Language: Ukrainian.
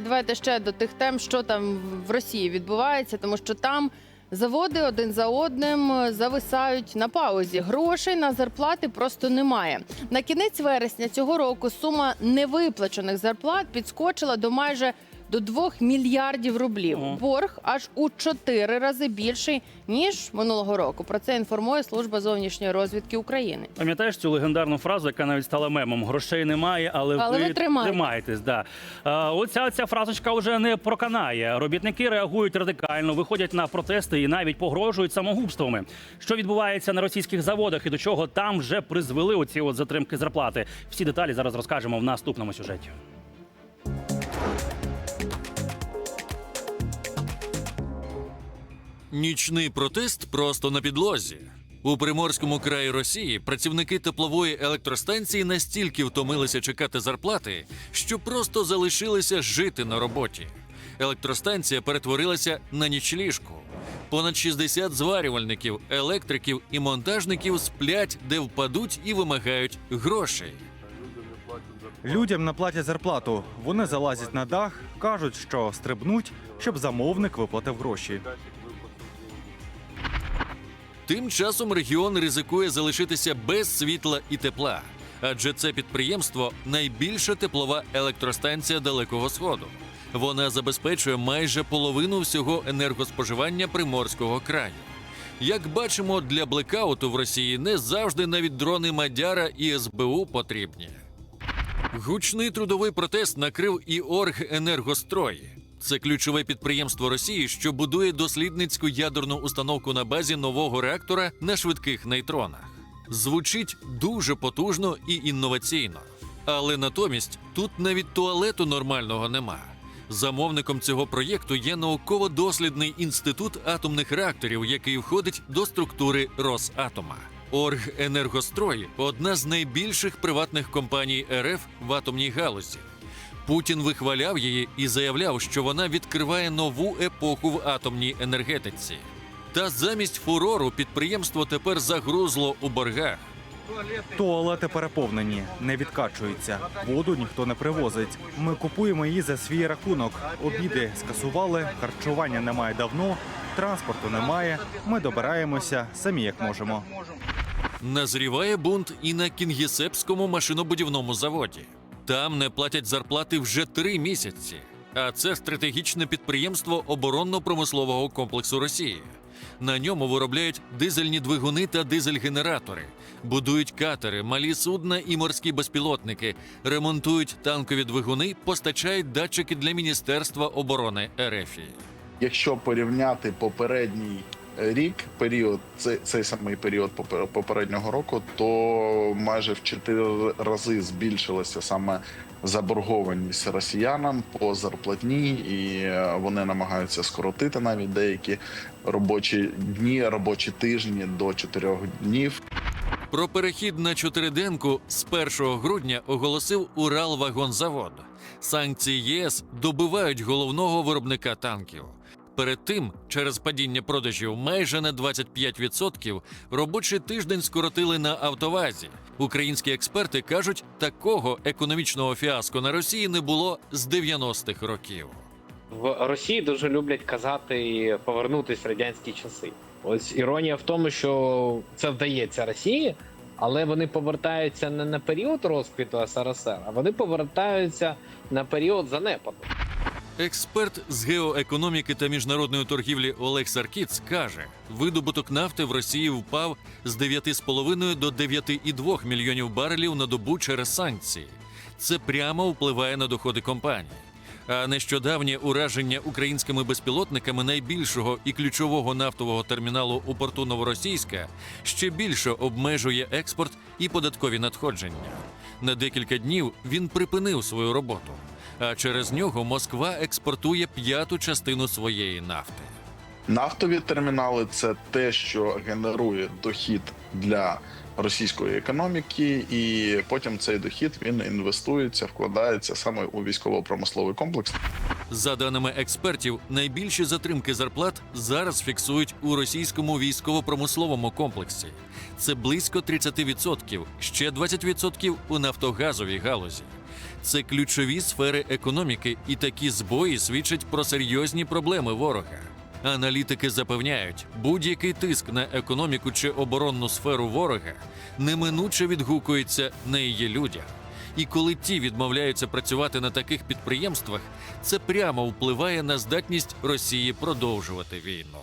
Давайте ще до тих тем, що там в Росії відбувається, тому що там заводи один за одним е, зависають на паузі. Грошей на зарплати просто немає. На кінець вересня цього року сума невиплачених зарплат підскочила до майже до 2 мільярдів рублів. Ого. Борг аж у 4 рази більший ніж минулого року. Про це інформує служба зовнішньої розвідки України. Пам'ятаєш цю легендарну фразу, яка навіть стала мемом: грошей немає, але, Але ви, ви тримаєтесь». тримаєтесь. Да. А, оця ця фразочка вже не проканає. Робітники реагують радикально, виходять на протести і навіть погрожують самогубствами. Що відбувається на російських заводах і до чого там вже призвели оці от затримки зарплати? Всі деталі зараз розкажемо в наступному сюжеті. Нічний протест просто на підлозі. У приморському краї Росії працівники теплової електростанції настільки втомилися чекати зарплати, що просто залишилися жити на роботі. Електростанція перетворилася на нічліжку. Понад 60 зварювальників, електриків і монтажників сплять, де впадуть і вимагають грошей. Людям не платять зарплату. Вони залазять на дах, кажуть, що стрибнуть, щоб замовник виплатив гроші. Тим часом регіон ризикує залишитися без світла і тепла, адже це підприємство найбільша теплова електростанція Далекого Сходу. Вона забезпечує майже половину всього енергоспоживання приморського краю. Як бачимо, для блекауту в Росії не завжди навіть дрони Мадяра і СБУ потрібні. Гучний трудовий протест накрив і Оргенергострой. Це ключове підприємство Росії, що будує дослідницьку ядерну установку на базі нового реактора на швидких нейтронах. Звучить дуже потужно і інноваційно. Але натомість тут навіть туалету нормального нема. Замовником цього проєкту є науково-дослідний інститут атомних реакторів, який входить до структури Росатома. Оргенергострой одна з найбільших приватних компаній РФ в атомній галузі. Путін вихваляв її і заявляв, що вона відкриває нову епоху в атомній енергетиці. Та замість фурору підприємство тепер загрузло у боргах. Туалети переповнені, не відкачуються. Воду ніхто не привозить. Ми купуємо її за свій рахунок. Обіди скасували, харчування немає давно, транспорту немає. Ми добираємося самі як можемо. Назріває бунт і на Кінгісепському машинобудівному заводі. Там не платять зарплати вже три місяці. А це стратегічне підприємство оборонно-промислового комплексу Росії. На ньому виробляють дизельні двигуни та дизель-генератори, будують катери, малі судна і морські безпілотники, ремонтують танкові двигуни, постачають датчики для Міністерства оборони РФ. Якщо порівняти попередній рік, період, цей, цей самий період попер- попереднього року, то майже в 4 рази збільшилася саме заборгованість росіянам по зарплатні, і вони намагаються скоротити навіть деякі робочі дні, робочі тижні до 4 днів. Про перехід на чотириденку з 1 грудня оголосив Уралвагонзавод. Санкції ЄС добивають головного виробника танків. Перед тим, через падіння продажів майже на 25%, робочий тиждень скоротили на автовазі. Українські експерти кажуть, такого економічного фіаско на Росії не було з 90-х років. В Росії дуже люблять казати повернутись в радянські часи. Ось іронія в тому, що це вдається Росії, але вони повертаються не на період розквіту СРСР, а вони повертаються на період занепаду. Експерт з геоекономіки та міжнародної торгівлі Олег Саркіц каже: видобуток нафти в Росії впав з 9,5 до 9,2 мільйонів барелів на добу через санкції. Це прямо впливає на доходи компанії. А нещодавнє ураження українськими безпілотниками найбільшого і ключового нафтового терміналу у порту Новоросійська ще більше обмежує експорт і податкові надходження. На декілька днів він припинив свою роботу а через нього Москва експортує п'яту частину своєї нафти. Нафтові термінали це те, що генерує дохід для російської економіки, і потім цей дохід він інвестується, вкладається саме у військово-промисловий комплекс. За даними експертів, найбільші затримки зарплат зараз фіксують у російському військово-промисловому комплексі. Це близько 30%, ще 20% у нафтогазовій галузі. Це ключові сфери економіки, і такі збої свідчать про серйозні проблеми ворога. Аналітики запевняють, будь-який тиск на економіку чи оборонну сферу ворога неминуче відгукується на її людях. І коли ті відмовляються працювати на таких підприємствах, це прямо впливає на здатність Росії продовжувати війну.